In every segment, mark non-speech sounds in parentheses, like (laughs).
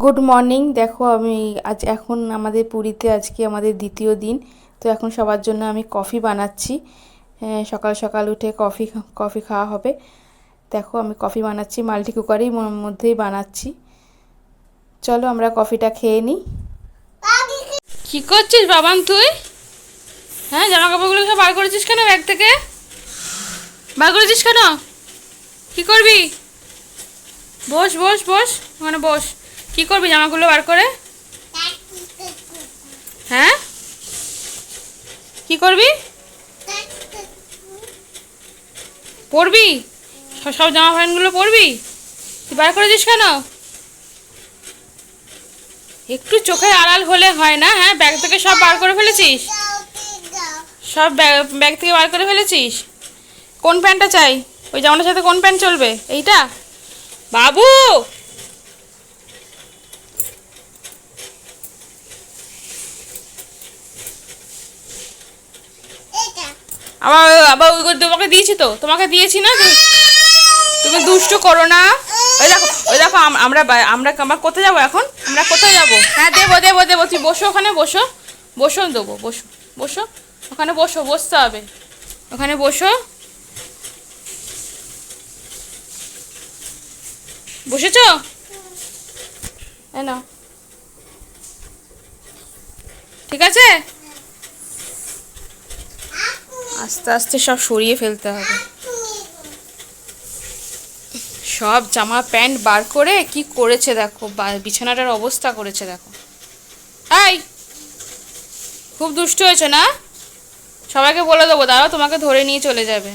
Good morning দেখো আমি আজ এখন আমাদের পুরীতে আজকে আমাদের দ্বিতীয় দিন তো এখন সবার জন্য আমি কফি বানাচ্ছি। হ্যাঁ, সকাল সকাল উঠে কফি কফি খাওয়া হবে। দেখো আমি কফি বানাচ্ছি মাল্টি কুকারেই মধ্যেই বানাচ্ছি। চলো আমরা কফিটা খেয়ে নিই। কি করছিস বাবান তুই? হ্যাঁ জামা কাপড়গুলো সব বার করেছিস কেন ব্যাগ থেকে? বার করেছিস কেন? কি করবি? বস বস বস ওখানে বস। কি করবি জামাগুলো বার করে? হ্যাঁ? কি করবি? পরবি? সব- জামা প্যান্টগুলো পরবি? তুই বার করেছিস কেন? একটু চোখের আড়াল হলে হয় না হ্যাঁ? ব্যাগ থেকে সব বার করে ফেলেছিস? সব ব্যাগ থেকে বার করে ফেলেছিস? কোন প্যান্টটা চাই? ওই জামাটার সাথে কোন প্যান্ট চলবে? এইটা? বাবু! আবার আবার ওই তোমাকে দিয়েছি তো? তোমাকে দিয়েছি না তুমি- তুমি দুষ্টু করো না। ওই দেখো ওই দেখো আমরা আমরা আমরা কোথায় যাব এখন? আমরা কোথায় যাব? হ্যাঁ দেবো দেবো দেবো। তুই বসো ওখানে, বসো। বসো, দেবো, বসো। বসো। ওখানে বসো, বসতে হবে। ওখানে বসো। বসেছো? এই ঠিক আছে? আস্তে আস্তে সব সরিয়ে ফেলতে হবে। সব জামা প্যান্ট বার করে কি করেছে দেখো বিছানাটার অবস্থা করেছে দেখো। এই! খুব দুষ্ট হয়েছে না? সবাইকে বলে দেবো, দাঁড়াও, তোমাকে ধরে নিয়ে চলে যাবে।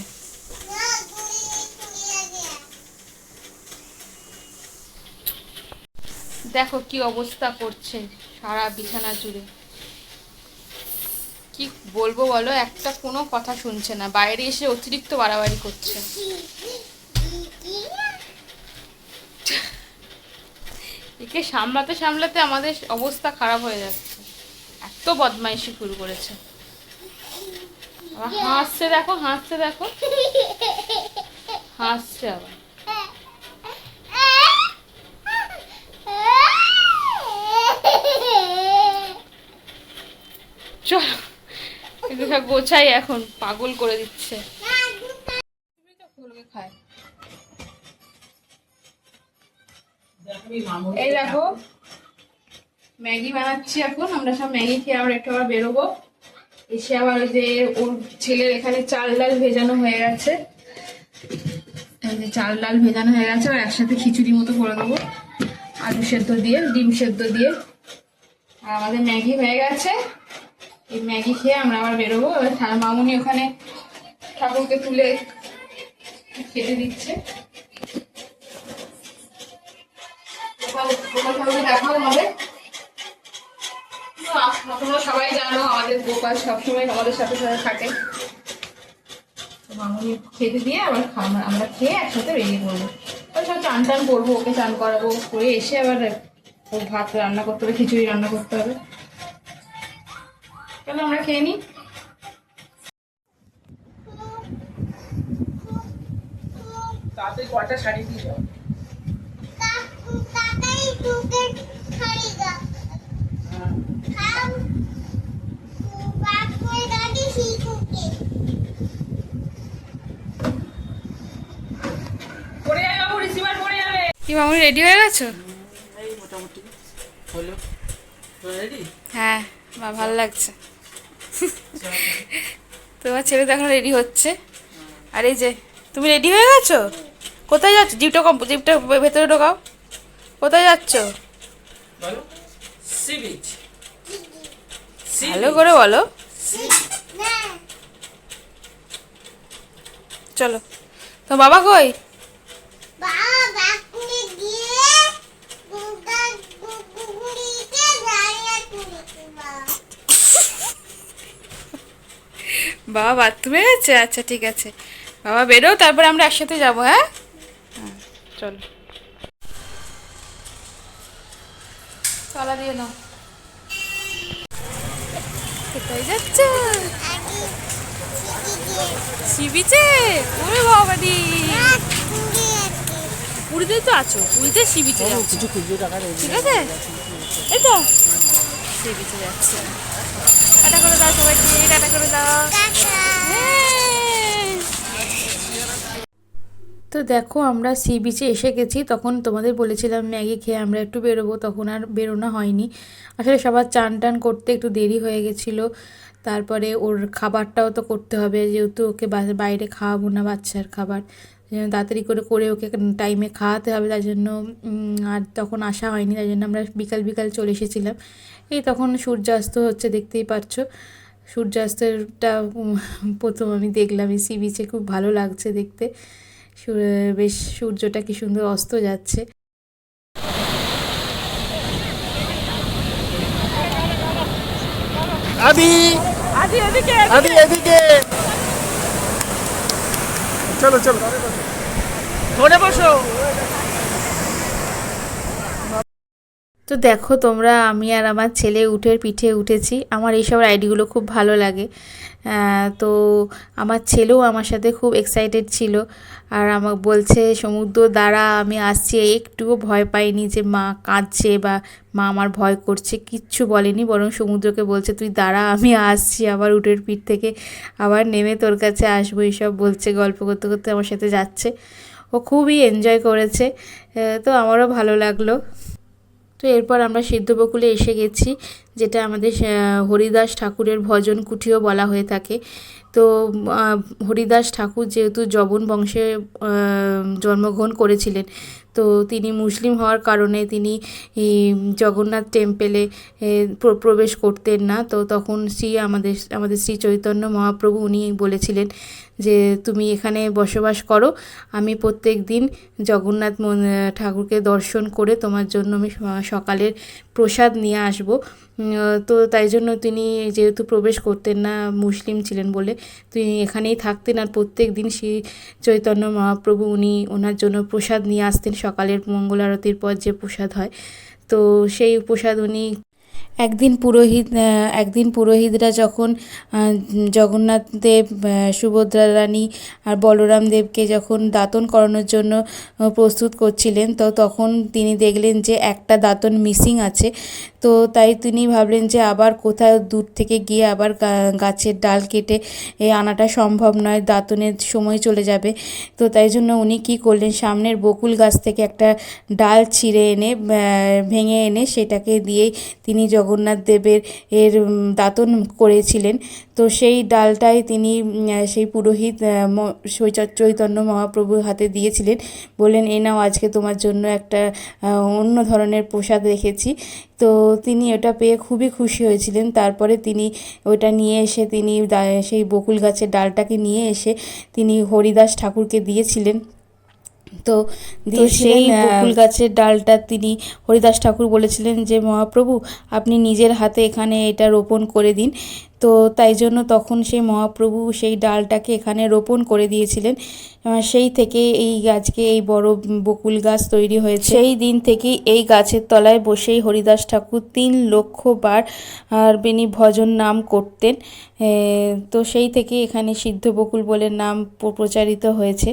দেখো কি অবস্থা করছে সারা বিছানা জুড়ে। কি বলব বলো? একটা কোনো কথা শুনছে না। বাইরে এসে অতিরিক্ত বাড়াবাড়ি করছে। একে সামলাতে সামলাতে আমাদের অবস্থা খারাপ হয়ে যাচ্ছে। এত বদমাইশি শুরু করেছে। আবার হাসছে দেখো হাসছে দেখো। হাসছে আবার। চলো। এগুলো গোছাই এখন পাগল করে দিচ্ছে। এই দেখো, ম্যাগি বানাচ্ছি এখন, আমরা সব ম্যাগি খেয়ে আবার একটু আবার বেরোবো। এসে আবার যে ওর ছেলের এখানে চাল ডাল ভেজানো হয়ে গেছে। যে চাল ডাল ভেজানো হয়ে গেছে আর একসাথে খিচুড়ি মতো করে দেবো। আলু সেদ্ধ দিয়ে, ডিম সেদ্ধ দিয়ে। আর আমাদের ম্যাগি হয়ে গেছে। এই ম্যাগি খেয়ে আমরা আবার বেরোবো। এবার মামুনি ওখানে ঠাকুরকে তুলে খেতে দিচ্ছে। আহ, তোমরা সবাই আমাদের আমাদের সাথে সাথে থাকে। মামুনি খেতে দিয়ে আবার আমরা খেয়ে একসাথে সব চান টান করব ওকে চান করাবো করে এসে আবার ভাত রান্না করতে হবে খিচুড়ি রান্না করতে হবে। চলো আমরা খেয়ে নিই। তাতে কটা শাড়ি দিয়ে যাও কি মামুনি রেডি হয়ে গেছো? এই মোটামুটি। হলো? রেডি হ্যাঁ বা ভালো লাগছে। (laughs) তোমার ছেলে তো এখন রেডি হচ্ছে। আর এই যে তুমি রেডি হয়ে গেছো? কোথায় যাচ্ছ? জিপটা কম জিপটা ভেতরে ঢোকাও। কোথায় যাচ্ছ? বলো। ভালো করে বলো। চলো। তো বাবা কই? বাবা। বাথরুমে গেছে আচ্ছা ঠিক আছে। বাবা বেরো তারপরে আমরা একসাথে যাব হ্যাঁ? হ্যাঁ, চলো। দিয়ে নাও। কোথায় যাচ্ছ? ওরে পুরীতেই তো আছো। পুরীতে খুচরো ঠিক আছে? এই তো। সি যাচ্ছে। করে দাও সবাইকে করে দাও। তো দেখো, আমরা সি বিচে এসে গেছি। তখন তোমাদের বলেছিলাম ম্যাগি খেয়ে আমরা একটু বেরোবো, তখন আর বেরোনো হয়নি। আসলে সবার চান টান করতে একটু দেরি হয়ে গেছিল। তারপরে ওর খাবারটাও তো করতে হবে, যেহেতু ওকে বাইরে খাওয়াবো না বাচ্চার খাবার। জন্য তাড়াতাড়ি করে করে ওকে টাইমে খাওয়াতে হবে তাই জন্য আর তখন আসা হয়নি তাই জন্য আমরা বিকাল বিকাল চলে এসেছিলাম। এই তখন সূর্যাস্ত হচ্ছে দেখতেই পাচ্ছ। সূর্যাস্তেরটা প্রথম আমি দেখলাম এই সি বিচে খুব ভালো লাগছে দেখতে। বেশ সূর্যটা কি সুন্দর অস্ত যাচ্ছে। আদি! আদি এদিকে! আদি এদিকে! চলো চলো। ধরে বসো। তো দেখো তোমরা, আমি আর আমার ছেলে উঠের পিঠে উঠেছি। আমার এইসব রাইডগুলো খুব ভালো লাগে। তো আমার ছেলেও আমার সাথে খুব এক্সাইটেড ছিল। আর আমাকে বলছে, সমুদ্র দ্বারা আমি আসছি। একটুও ভয় পাইনি যে মা কাঁদছে বা মা আমার ভয় করছে। কিচ্ছু বলেনি, বরং সমুদ্রকে বলছে, তুই দাঁড়া আমি আসছি আবার উটের পিঠ থেকে। আবার নেমে তোর কাছে আসব। এইসব বলছে, গল্প করতে করতে আমার সাথে যাচ্ছে। ও খুবই এনজয় করেছে। তো আমারও ভালো লাগল। তো এরপর আমরা সিদ্ধবকুলে এসে গেছি, যেটা আমাদের হরিদাস ঠাকুরের ভজন কুঠিও বলা হয়ে থাকে। তো হরিদাস ঠাকুর যেহেতু জবন বংশে জন্মগ্রহণ করেছিলেন তো তিনি মুসলিম হওয়ার কারণে তিনি জগন্নাথ টেম্পেলে প্রবেশ করতেন না। তো তখন শ্রী আমাদের আমাদের শ্রী চৈতন্য মহাপ্রভু উনি বলেছিলেন যে, তুমি এখানে বসবাস করো। আমি প্রত্যেক দিন জগন্নাথ ঠাকুরকে দর্শন করে তোমার জন্য আমি সকালের প্রসাদ নিয়ে আসব। তো তাই জন্য তিনি যেহেতু প্রবেশ করতেন না, মুসলিম ছিলেন বলে, তিনি এখানেই থাকতেন। আর প্রত্যেক দিন শ্রী চৈতন্য মহাপ্রভু উনি ওনার জন্য প্রসাদ নিয়ে আসতেন সকালের মঙ্গল আরতির পর যে প্রসাদ হয়। তো সেই প্রসাদ উনি একদিন পুরোহিত একদিন পুরোহিতরা যখন জগন্নাথ দেব সুভদ্রা রানী আর বলরাম দেবকে যখন দাঁতন করানোর জন্য প্রস্তুত করছিলেন, তো তখন তিনি দেখলেন যে একটা দাঁতন মিসিং আছে। তো তাই তিনি ভাবলেন যে আবার কোথাও দূর থেকে গিয়ে আবার গাছের ডাল কেটে আনাটা সম্ভব নয়, দাতনের সময় চলে যাবে। তো তাই জন্য উনি কী করলেন, সামনের বকুল গাছ থেকে একটা ডাল ছিঁড়ে এনে ভেঙে এনে সেটাকে দিয়েই তিনি জগন্নাথ দেবের এর দাতন করেছিলেন। তো সেই ডালটাই তিনি সেই পুরোহিত চৈতন্য মহাপ্রভুর হাতে দিয়েছিলেন। বললেন, এ নাও, আজকে তোমার জন্য একটা অন্য ধরনের প্রসাদ রেখেছি। তো তিনি ওটা পেয়ে খুবই খুশি হয়েছিলেন। তারপরে তিনি ওটা নিয়ে এসে তিনি সেই বকুল গাছের ডালটাকে নিয়ে এসে তিনি হরিদাস ঠাকুরকে দিয়েছিলেন। তো সেই বকুল গাছের ডালটা তিনি হরিদাস ঠাকুর বলেছিলেন যে মহাপ্রভু আপনি নিজের হাতে এখানে এটা রোপণ করে দিন। তো তাই জন্য তখন সেই মহাপ্রভু সেই ডালটাকে এখানে রোপণ করে দিয়েছিলেন। সেই থেকে এই গাছকে এই বড় বকুল গাছ তৈরি হয়েছে। সেই দিন থেকেই এই গাছের তলায় বসেই হরিদাস ঠাকুর তিন লক্ষ বার আর তিনি ভজন নাম করতেন। তো সেই থেকে এখানে সিদ্ধ বকুল বলে নাম প্রচারিত হয়েছে।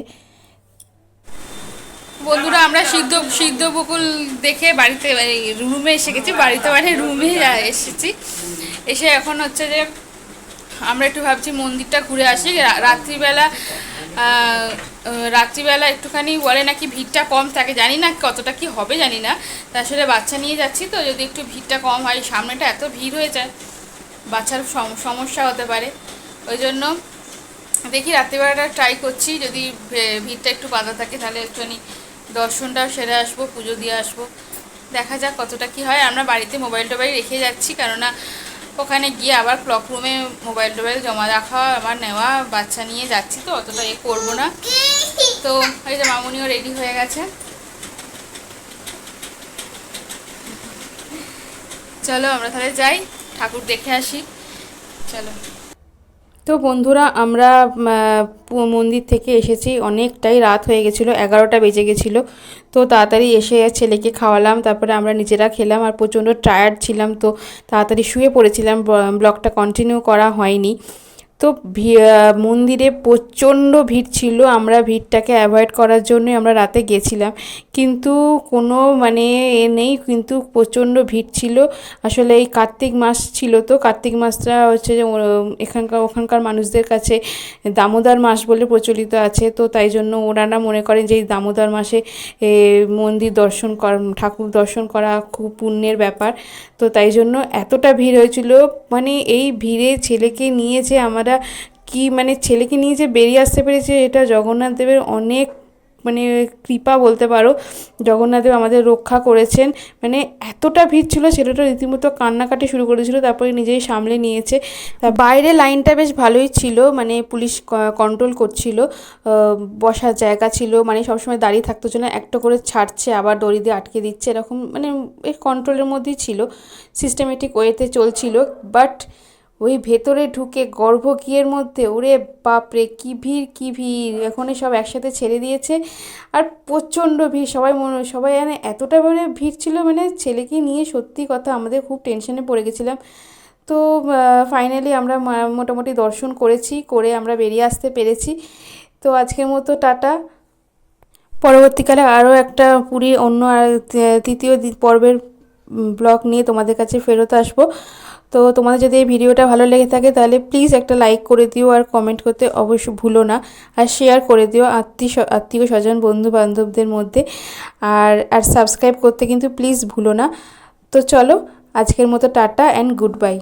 বন্ধুরা, আমরা সিদ্ধ সিদ্ধ বকুল দেখে বাড়িতে রুমে এসে গেছি, বাড়িতে মানে রুমে এসেছি। এসে এখন হচ্ছে যে, আমরা একটু ভাবছি মন্দিরটা ঘুরে আসি। রাত্রিবেলা রাত্রিবেলা একটুখানি বলে নাকি ভিড়টা কম থাকে, জানি না কতটা কি হবে, জানি না। তা আসলে বাচ্চা নিয়ে যাচ্ছি তো, যদি একটু ভিড়টা কম হয়, সামনেটা এত ভিড় হয়ে যায়, বাচ্চার সম- সমস্যা হতে পারে। ওই জন্য দেখি রাত্রিবেলাটা ট্রাই করছি, যদি ভিড়টা একটু বাঁধা থাকে, তাহলে একটুখানি দর্শনটাও সেরে আসব, পুজো দিয়ে আসব। দেখা যাক কতটা কি হয়। আমরা বাড়িতে মোবাইল টোবাইল রেখে যাচ্ছি, কেননা ওখানে গিয়ে আবার ক্লক রুমে মোবাইল টোবাইল জমা রাখা, আমার নেওয়া, বাচ্চা নিয়ে যাচ্ছি তো, অতটা এ করব না। তো এই যে মামুনিও রেডি হয়ে গেছে। চলো আমরা তাহলে যাই, ঠাকুর দেখে আসি। চলো। তো বন্ধুরা, আমরা মন্দির থেকে এসেছি। অনেকটাই রাত হয়ে গেছিল, এগারোটা বেজে গেছিল। তো তাড়াতাড়ি এসে ছেলেকে খাওয়ালাম, তারপরে আমরা নিজেরা খেলাম আর প্রচণ্ড টায়ার্ড ছিলাম। তো তাড়াতাড়ি শুয়ে পড়েছিলাম ব্লগটা কন্টিনিউ করা হয়নি। তো মন্দিরে প্রচণ্ড ভিড় ছিল। আমরা ভিড়টাকে অ্যাভয়েড করার জন্যই আমরা রাতে গেছিলাম। কিন্তু কোনো মানে এ নেই কিন্তু প্রচণ্ড ভিড় ছিল। আসলে এই কার্তিক মাস ছিল তো। কার্তিক মাসটা হচ্ছে যে এখানকার ওখানকার মানুষদের কাছে দামোদর মাস বলে প্রচলিত আছে। তো তাই জন্য ওনারা মনে করেন যে এই দামোদর মাসে এ, মন্দির দর্শন করা ঠাকুর দর্শন করা খুব পুণ্যের ব্যাপার। তো তাই জন্য এতটা ভিড় হয়েছিল। মানে এই ভিড়ে ছেলেকে নিয়ে যে আমরা কি মানে ছেলেকে নিয়ে যে বেরিয়ে আসতে পেরেছে এটা জগন্নাথ দেবের অনেক মানে কৃপা বলতে পারো। জগন্নাথদেব আমাদের রক্ষা করেছেন। মানে এতটা ভিড় ছিল, ছেলেটা রীতিমতো কান্নাকাটি শুরু করেছিল তারপরে নিজেই সামলে নিয়েছে। তা বাইরে লাইনটা বেশ ভালোই ছিল মানে পুলিশ কন্ট্রোল করছিল বসার জায়গা ছিল মানে সবসময় দাঁড়িয়ে থাকতো জন্য একটা করে ছাড়ছে, আবার দড়ি দিয়ে আটকে দিচ্ছে, এরকম মানে এই কন্ট্রোলের মধ্যেই ছিল। সিস্টেমেটিক ওয়েতে চলছিল বাট ওই ভেতরে ঢুকে গর্ভগৃহের মধ্যে, ওরে বাপরে, কি ভিড় কি ভিড়। এখনই সব একসাথে ছেড়ে দিয়েছে। আর প্রচণ্ড ভিড়, সবাই মনে, সবাই মানে এতটা মানে ভিড় ছিল মানে ছেলেকে নিয়ে সত্যি কথা আমাদের খুব টেনশনে পড়ে গেছিলাম। তো ফাইনালি আমরা মোটামুটি দর্শন করেছি, করে আমরা বেরিয়ে আসতে পেরেছি। তো আজকের মতো টাটা। পরবর্তীকালে আরও একটা পুরী অন্য তৃতীয় পর্বের ব্লগ নিয়ে তোমাদের কাছে ফেরত আসব। তো তোমাদের যদি এই ভিডিওটা ভালো লেগে থাকে তাহলে প্লিজ একটা লাইক করে দিও আর কমেন্ট করতে অবশ্যই ভুলো না। আর শেয়ার করে দিও আত্মীয় আত্মীয় স্বজন বন্ধু বান্ধবদের মধ্যে। আর আর সাবস্ক্রাইব করতে কিন্তু প্লিজ ভুলো না। তো চলো, আজকের মতো টাটা অ্যান্ড গুড বাই